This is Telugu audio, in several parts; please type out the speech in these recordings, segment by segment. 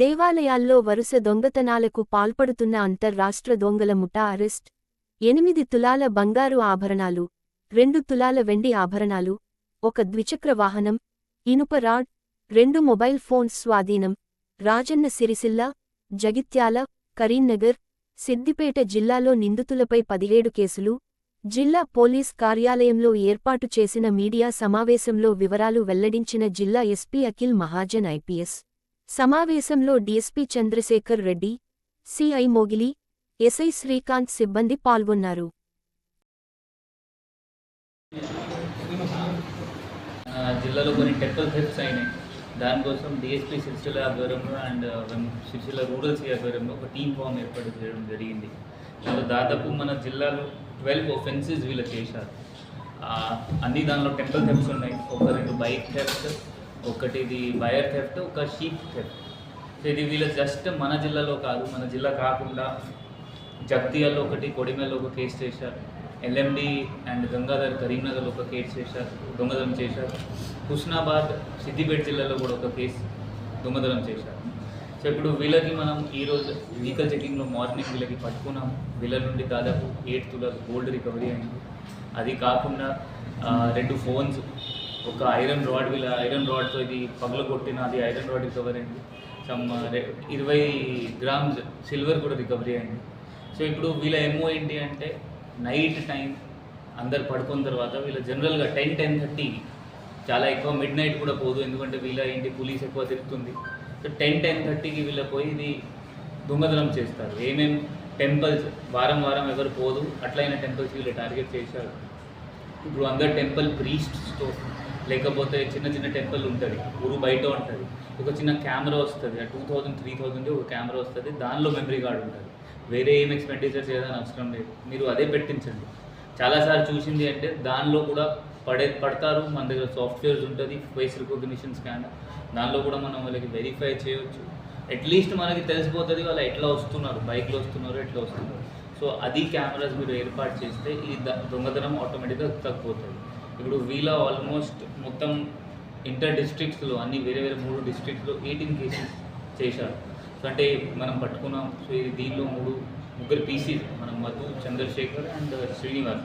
దేవాలయాల్లో వరుస దొంగతనాలకు పాల్పడుతున్న అంతర్రాష్ట్ర దొంగల ముఠా అరెస్ట్ ఎనిమిది తులాల బంగారు ఆభరణాలు రెండు తులాల వెండి ఆభరణాలు ఒక ద్విచక్ర వాహనం ఇనుప రాడ్ రెండు మొబైల్ ఫోన్స్ స్వాధీనం రాజన్న సిరిసిల్ల జగిత్యాల కరీంనగర్ సిద్దిపేట జిల్లాలో నిందితులపై పదిహేడు కేసులు జిల్లా పోలీస్ కార్యాలయంలో ఏర్పాటు చేసిన మీడియా సమావేశంలో వివరాలు వెల్లడించిన జిల్లా ఎస్పీ అఖిల్ మహాజన్ ఐపీఎస్. సమావేశంలో DSP Chandrashekar Reddy CI Mogili SI Srikanth సిబ్బంది పాల్గొన్నారు. జిల్లాలో కొన్ని టెంపుల్ థెఫ్ట్స్ అయినాయి. దానికోసం డిఎస్పీ సిరిసిల్ల ఆధ్వర్యంలో and um, Sircilla rural C ఆధ్వర్యంలో ఒక టీమ్ ఫామ్ ఏర్పాటు చేయడం జరిగింది. అందులో దాదాపు మన జిల్లాలో ట్వెల్వ్ ఒఫెన్సెస్ వీళ్ళు చేశారు. అన్ని దానిలో టెంపుల్ థెప్స్ ఉన్నాయి. ఒక రెండు బైక్ థెప్స్ ఒకటి ఇది వైర్ థెఫ్ట్ ఒక షీప్ థెఫ్ట్ సో ఇది వీళ్ళ జస్ట్ మన జిల్లాలో కాదు మన జిల్లా కాకుండా జగ్తియాల్లో ఒకటి కొడిమేలో ఒక కేసు చేశారు. ఎల్ఎండి అండ్ గంగాధర్ కరీంనగర్లో ఒక కేసు చేశారు దొంగతనం చేశారు. హుస్నాబాద్ సిద్దిపేట జిల్లాలో కూడా ఒక కేసు దొంగతనం చేశారు. సో ఇప్పుడు వీళ్ళకి మనం ఈరోజు వెహికల్ చెకింగ్లో మార్నింగ్ వీళ్ళకి పట్టుకున్నాం వీళ్ళ నుండి దాదాపు ఎయిట్ తులాస్ గోల్డ్ రికవరీ అయింది. అది కాకుండా రెండు ఫోన్స్ ఒక ఐరన్ రాడ్ వీళ్ళ ఐరన్ రాడ్తో ఇది పగల కొట్టిన అది ఐరన్ రాడ్ రికవరీ అయింది. సమ్ ఇరవై గ్రామ్స్ సిల్వర్ కూడా రికవరీ అయింది. సో ఇప్పుడు వీళ్ళ ఎమో ఏంటి అంటే నైట్ టైం అందరు పడుకున్న తర్వాత వీళ్ళ జనరల్గా టెన్ టెన్ థర్టీ చాలా ఎక్కువ మిడ్ నైట్ కూడా పోదు. ఎందుకంటే వీళ్ళ ఏంటి పోలీస్ ఎక్కువ తిరుగుతుంది. సో టెన్ టెన్ థర్టీకి వీళ్ళ పోయి ఇది దొంగతనం చేస్తారు. ఏమేం టెంపుల్స్ వారం వారం ఎవరు పోదు అట్లయిన టెంపుల్స్ వీళ్ళు టార్గెట్ చేశారు. ఇప్పుడు అందరు టెంపుల్ ప్రీస్ట్స్తో లేకపోతే చిన్న చిన్న టెంపుల్ ఉంటుంది ఊరు బయట ఉంటుంది. ఒక చిన్న కెమెరా వస్తుంది టూ థౌజండ్ త్రీ థౌజండ్ ఒక కెమెరా వస్తుంది దానిలో మెమరీ కార్డ్ ఉంటుంది. వేరే ఏం ఎక్స్పెండిచర్ చేయాలని అవసరం లేదు మీరు అదే పెట్టించండి. చాలాసార్లు చూసింది అంటే దానిలో కూడా పడే పడతారు మన దగ్గర సాఫ్ట్వేర్స్ ఉంటుంది ఫేస్ రికగ్నిషన్ స్కానర్ దానిలో కూడా మనం వాళ్ళకి వెరిఫై చేయవచ్చు అట్లీస్ట్ మనకి తెలిసిపోతుంది వాళ్ళు ఎట్లా వస్తున్నారు బైక్లో వస్తున్నారు ఎట్లా వస్తున్నారు. సో అది కెమెరాస్ మీరు ఏర్పాటు చేస్తే ఈ ద- దొంగతనం ఆటోమేటిక్గా తగ్గిపోతుంది. ఇప్పుడు వీళ్ళ ఆల్మోస్ట్ మొత్తం ఇంటర్ డిస్ట్రిక్ట్స్లో అన్ని వేరే వేరే మూడు డిస్ట్రిక్ట్స్లో ఎయిటీన్ కేసెస్ చేశారు. సో అంటే మనం పట్టుకున్నాం. సో ఇది దీనిలో మూడు ముగ్గురు పీసీస్ మనం Madhu Chandrashekar and Srinivas.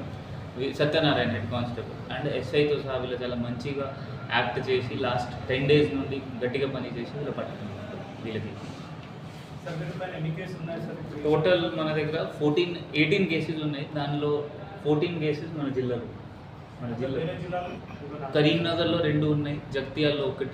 Satyanarayana head constable. And ఎస్ఐతో సహా వీళ్ళు చాలా మంచిగా యాక్ట్ చేసి లాస్ట్ టెన్ డేస్ నుండి గట్టిగా పని చేసి వీళ్ళు పట్టుకున్నాం వీళ్ళకి? టోటల్ మన దగ్గర ఫోర్టీన్ ఎయిటీన్ కేసెస్ ఉన్నాయి. దానిలో ఫోర్టీన్ కేసెస్ మన జిల్లాలో. మన జిల్లా కరీంనగర్లో రెండు ఉన్నాయి జగ్తియాల్లో ఒకటి.